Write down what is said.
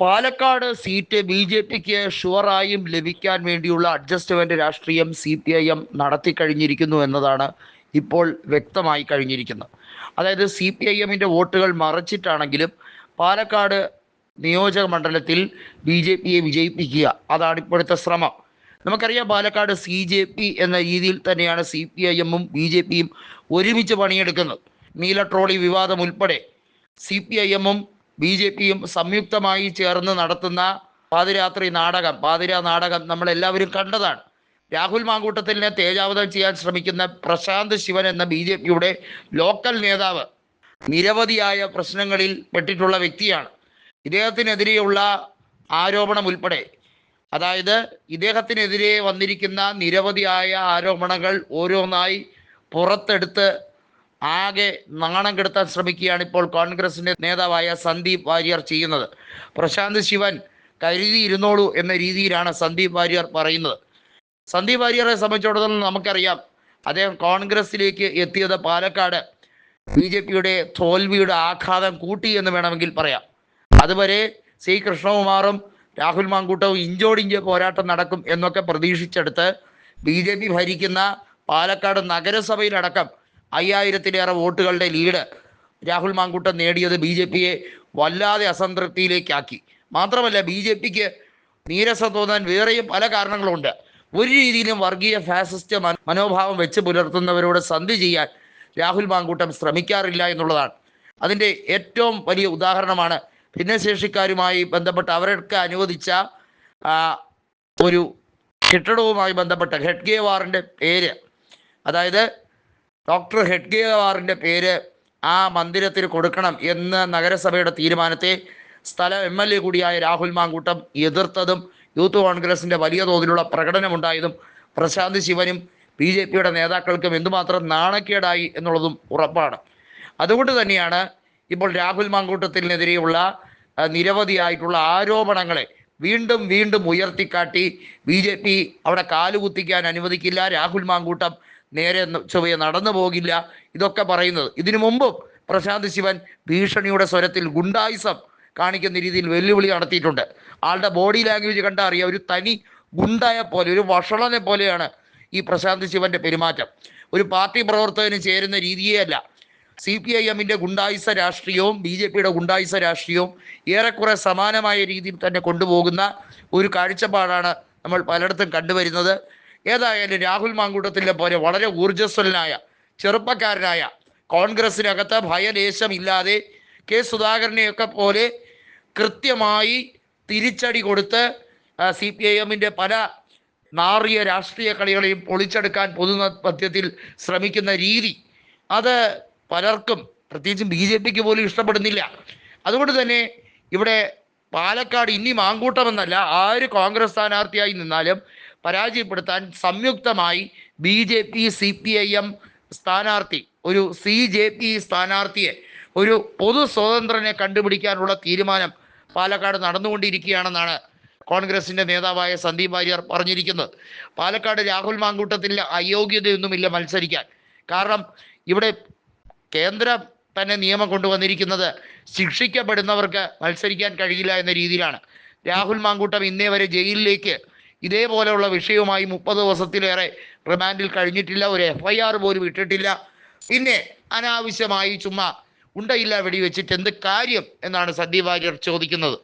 Palakkad seat B J പിക്ക് ഷുവറായും ലഭിക്കാൻ വേണ്ടിയുള്ള അഡ്ജസ്റ്റ്മെന്റ് രാഷ്ട്രീയം സി പി ഐ എം നടത്തിക്കഴിഞ്ഞിരിക്കുന്നു എന്നതാണ് ഇപ്പോൾ വ്യക്തമായി കഴിഞ്ഞിരിക്കുന്നത്. അതായത് സി പി ഐ എമ്മിന്റെ വോട്ടുകൾ മറച്ചിട്ടാണെങ്കിലും പാലക്കാട് നിയോജക മണ്ഡലത്തിൽ ബി ജെ പിയെ വിജയിപ്പിക്കുക അതാണ് ഇപ്പോഴത്തെ ശ്രമം. നമുക്കറിയാം പാലക്കാട് സി ജെ പി എന്ന രീതിയിൽ തന്നെയാണ് സി പി ഐ എമ്മും ബി ജെ പിയും ഒരുമിച്ച് പണിയെടുക്കുന്നത്. നീല ട്രോളി വിവാദം ഉൾപ്പെടെ സി പി ഐ എമ്മും ബി ജെ പിയും സംയുക്തമായി ചേർന്ന് നടത്തുന്ന പാതിരാത്രി നാടകം. പാതിര നാടകം നമ്മൾ എല്ലാവരും കണ്ടതാണ്. രാഹുൽ മാങ്കൂട്ടത്തിനെ തേജാവതം ചെയ്യാൻ ശ്രമിക്കുന്ന പ്രശാന്ത് ശിവൻ എന്ന ബി ജെ പിയുടെ ലോക്കൽ നേതാവ് നിരവധിയായ പ്രശ്നങ്ങളിൽ പെട്ടിട്ടുള്ള വ്യക്തിയാണ്. ഇദ്ദേഹത്തിനെതിരെയുള്ള ആരോപണം ഉൾപ്പെടെ അതായത് ഇദ്ദേഹത്തിനെതിരെ വന്നിരിക്കുന്ന നിരവധിയായ ആരോപണങ്ങൾ ഓരോന്നായി പുറത്തെടുത്ത് ആകെ നാണം കെടുത്താൻ ശ്രമിക്കുകയാണ് ഇപ്പോൾ കോൺഗ്രസിന്റെ നേതാവായ സന്ദീപ് വാര്യർ ചെയ്യുന്നത്. പ്രശാന്ത് ശിവൻ കരുതിയിരുന്നോളൂ എന്ന രീതിയിലാണ് സന്ദീപ് വാര്യർ പറയുന്നത്. സന്ദീപ് വാര്യറെ സംബന്ധിച്ചിടത്തോളം നമുക്കറിയാം അദ്ദേഹം കോൺഗ്രസിലേക്ക് എത്തിയത് പാലക്കാട്. ബി ജെ പിയുടെ തോൽവിയുടെ ആഘാതം കൂട്ടി എന്ന് വേണമെങ്കിൽ പറയാം. അതുവരെ സി കൃഷ്ണകുമാറും രാഹുൽ മാങ്കൂട്ടവും ഇഞ്ചോടിഞ്ച് പോരാട്ടം നടക്കും എന്നൊക്കെ പ്രതീക്ഷിച്ചെടുത്ത് ബി ജെ പി ഭരിക്കുന്ന പാലക്കാട് നഗരസഭയിലടക്കം അയ്യായിരത്തിലേറെ വോട്ടുകളുടെ ലീഡ് രാഹുൽ മാങ്കൂട്ടം നേടിയത് ബി ജെ പിയെ വല്ലാതെ അസംതൃപ്തിയിലേക്കാക്കി. മാത്രമല്ല ബി ജെ പിക്ക് നീരസം തോന്നാൻ വേറെയും പല കാരണങ്ങളുണ്ട്. ഒരു രീതിയിലും വർഗീയ ഫാസിസ്റ്റ് മനോഭാവം വെച്ച് പുലർത്തുന്നവരോട് സന്ധി ചെയ്യാൻ രാഹുൽ മാങ്കൂട്ടം ശ്രമിക്കാറില്ല എന്നുള്ളതാണ്. അതിന്റെ ഏറ്റവും വലിയ ഉദാഹരണമാണ് ഭിന്നശേഷിക്കാരുമായി ബന്ധപ്പെട്ട് അവർക്ക് അനുവദിച്ച ഒരു കെട്ടിടവുമായി ബന്ധപ്പെട്ട ഹെഡ്ഗേവാറിന്റെ പേര്. അതായത് ഡോക്ടർ ഹെഡ്ഗേവാറിന്റെ പേര് ആ മന്ദിരത്തിൽ കൊടുക്കണം എന്ന നഗരസഭയുടെ തീരുമാനത്തെ സ്ഥല എം എൽ എ കൂടിയായ രാഹുൽ മാങ്കൂട്ടം എതിർത്തതും യൂത്ത് കോൺഗ്രസിന്റെ വലിയ തോതിലുള്ള പ്രകടനമുണ്ടായതും പ്രശാന്ത് ശിവനും ബി ജെ പിയുടെ നേതാക്കൾക്കും എന്തുമാത്രം നാണക്കേടായി എന്നുള്ളതും ഉറപ്പാണ്. അതുകൊണ്ട് തന്നെയാണ് ഇപ്പോൾ രാഹുൽ മാങ്കൂട്ടത്തിനെതിരെയുള്ള നിരവധിയായിട്ടുള്ള ആരോപണങ്ങളെ വീണ്ടും വീണ്ടും ഉയർത്തിക്കാട്ടി ബി ജെ പി അവിടെ കാലുകുത്തിക്കാൻ അനുവദിക്കില്ല. രാഹുൽ മാങ്കൂട്ടം നേരെ ചൊവ്വയെ നടന്നു പോകില്ല. ഇതൊക്കെ പറയുന്നത്. ഇതിനു മുമ്പും പ്രശാന്ത് ശിവൻ ഭീഷണിയുടെ സ്വരത്തിൽ ഗുണ്ടായിസം കാണിക്കുന്ന രീതിയിൽ വെല്ലുവിളി നടത്തിയിട്ടുണ്ട്. ആളുടെ ബോഡി ലാംഗ്വേജ് കണ്ടാൽ അറിയാം. ഒരു തനി ഗുണ്ടായ പോലെ ഒരു വഷളനെ പോലെയാണ് ഈ പ്രശാന്ത് ശിവന്റെ പെരുമാറ്റം. ഒരു പാർട്ടി പ്രവർത്തകന് ചേരുന്ന രീതിയേ അല്ല സി പി ഐ എമ്മിന്റെ ഗുണ്ടായുസ രാഷ്ട്രീയവും ബി ജെ പിയുടെ ഗുണ്ടായുസ രാഷ്ട്രീയവും ഏറെക്കുറെ സമാനമായ രീതിയിൽ തന്നെ കൊണ്ടുപോകുന്ന ഒരു കാഴ്ചപ്പാടാണ് നമ്മൾ പലയിടത്തും കണ്ടുവരുന്നത്. ഏതായാലും രാഹുൽ മാങ്കൂട്ടത്തിലെ പോലെ വളരെ ഊർജസ്വലനായ ചെറുപ്പക്കാരനായ കോൺഗ്രസിനകത്ത് ഭയലേശമില്ലാതെ കെ സുധാകരനെയൊക്കെ പോലെ കൃത്യമായി തിരിച്ചടി കൊടുത്ത് സി പി ഐ എമ്മിന്റെ പല നാറിയ രാഷ്ട്രീയ കളികളെയും പൊളിച്ചെടുക്കാൻ പൊതുമധ്യത്തിൽ ശ്രമിക്കുന്ന രീതി അത് പലർക്കും പ്രത്യേകിച്ചും ബി ജെ പിക്ക് പോലും ഇഷ്ടപ്പെടുന്നില്ല. അതുകൊണ്ട് തന്നെ ഇവിടെ പാലക്കാട് ഇനി മാങ്കൂട്ടമെന്നല്ല ആര് കോൺഗ്രസ് സ്ഥാനാർത്ഥിയായി നിന്നാലും പരാജയപ്പെടുത്താൻ സംയുക്തമായി B J P C P I M സ്ഥാനാർത്ഥി ഒരു സി ജെ പി സ്ഥാനാർത്ഥിയെ ഒരു പൊതു സ്വതന്ത്രനെ കണ്ടുപിടിക്കാനുള്ള തീരുമാനം പാലക്കാട് നടന്നുകൊണ്ടിരിക്കുകയാണെന്നാണ് കോൺഗ്രസിന്റെ നേതാവായ സന്ദീപ് വാര്യർ പറഞ്ഞിരിക്കുന്നത്. പാലക്കാട് രാഹുൽ മാങ്കൂട്ടത്തിൽ അയോഗ്യതയൊന്നുമില്ല മത്സരിക്കാൻ. കാരണം ഇവിടെ കേന്ദ്രം തന്നെ നിയമം കൊണ്ടുവന്നിരിക്കുന്നത് ശിക്ഷിക്കപ്പെടുന്നവർക്ക് മത്സരിക്കാൻ കഴിയില്ല എന്ന രീതിയിലാണ്. രാഹുൽ മാങ്കൂട്ടം ഇന്നേ വരെ ജയിലിലേക്ക് ഇതേപോലെയുള്ള വിഷയവുമായി മുപ്പത് ദിവസത്തിലേറെ റിമാൻഡിൽ കഴിഞ്ഞിട്ടില്ല. ഒരു എഫ് ഐ ആർ പോലും ഇട്ടിട്ടില്ല. പിന്നെ അനാവശ്യമായി ചുമ്മാ ഉണ്ടയില്ല വെടിവെച്ചിട്ട് എന്ത് കാര്യം എന്നാണ് സന്ദീപ് വാര്യർ ചോദിക്കുന്നത്.